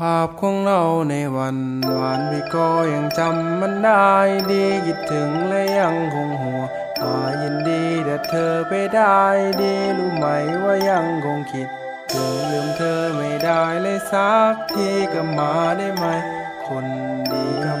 ภาพของเราในวันวานพี่ก็ยังจำมันได้ดีคิดถึงและยังคงหัวหายินดีแต่เธอไปได้ดีรู้ไหมว่ายังคงคิดถึงลืมเธอไม่ได้เลยสักทีกลับมาได้ไหม คนดีกลับ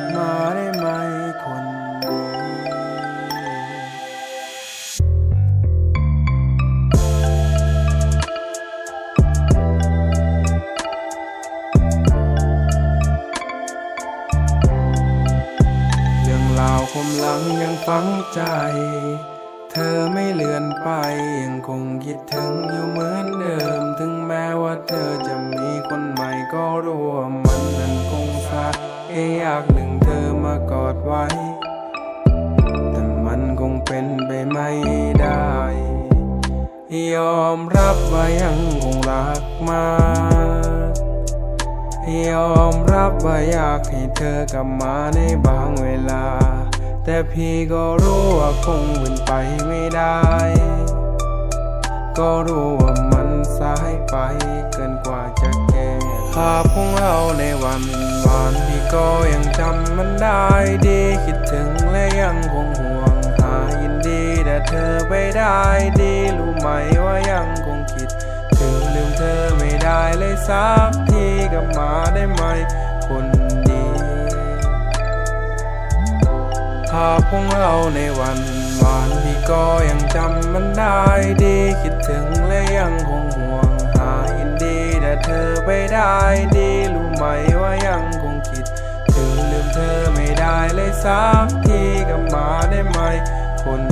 รื่องราวคมหลังยังฝังใจ เธอไม่เลือนไปยังคงคิดถึงอยู่เหมือนเดิม ถึงแม้ว่าเธอจะมีคนใหม่ก็รู้ว่ามันนั้นคงสาเอยอยากหนึ่งเธอมากอดไว้ แต่มันคงเป็นไปไม่ได้ ยอมรับว่ายังคงรักมากยอมรับว่าอยากให้เธอกลับมาในบางเวลา แต่พี่ก็รู้ว่าคงเป็นไปไม่ได้ ก็รู้ว่ามันสายไปเกินกว่าจะแก้ภาพของเราในวันวานพี่ก็ยังจำมันได้ดีคิดถึงและยังคงห่วงหายินดีแต่เธอไปได้ดีรู้ไหมว่ายังคงคิด ถึงลืมเธอไม่ได้เลยสักทีกับ พของเราในวันวานพี่ก็ยังจำมันได้ดีคิดถึงและยังคงห่วงหายินดีแต่เธอไปได้ดีรู้ไหมว่ายังคงคิด ถึงลืมเธอไม่ได้เลยสักทีกลับมาได้ไหมคน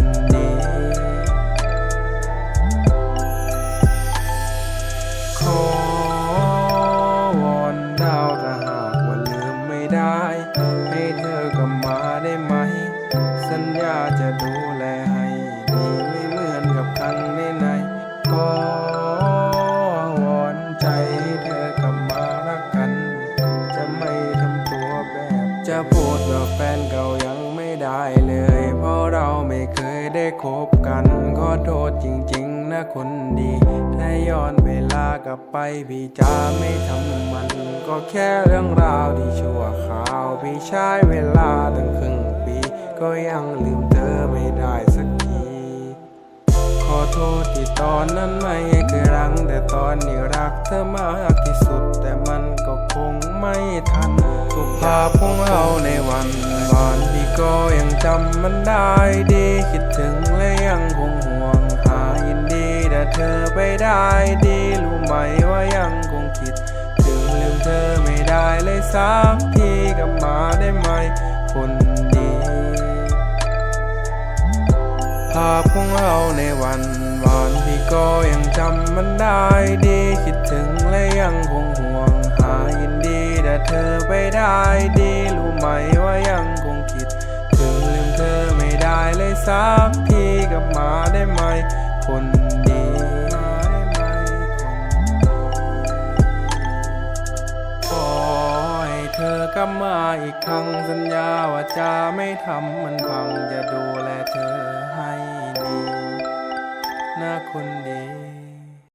ดว่าแฟนเก่ายังไม่ได้เลย เพราะเราไม่เคยได้คบกัน ขอโทษจริงๆนะคนดี ถ้าย้อนเวลากลับไปพี่จะไม่ทำมัน ก็แค่เรื่องราวที่ชั่วคราว พี่ใช้เวลาตั้งครึ่งปี ก็ยังลืม ขอโทษที่ตอนนั้นไม่เคยรัง แต่ตอนนี้รักเธอมากที่สุด แต่มันก็คงไม่ทันทุกภาพของเราในวันวานพี่ก็ยังจำมันได้ดีคิดถึงและยังคงห่วงหายินดีแต่เธอไปได้ดีรู้ไหมว่ายังคงคิด ถึงลืมเธอไม่ได้เลยสักทีกลับมาได้ไหมคนาพของเราในวันวานพี่ก็ยังจำมันได้ดีคิดถึงและยังคงห่วงหายินดีแต่เธอไปได้ดีรู้ไหมว่ายังคงคิด ถึงลืมเธอไม่ได้เลยสักทีกลับมาได้ไหม คนำมาอีกครั้งสัญญาว่าจะไม่ทำมันพังจะดูแลเธอให้ดีนะคนดี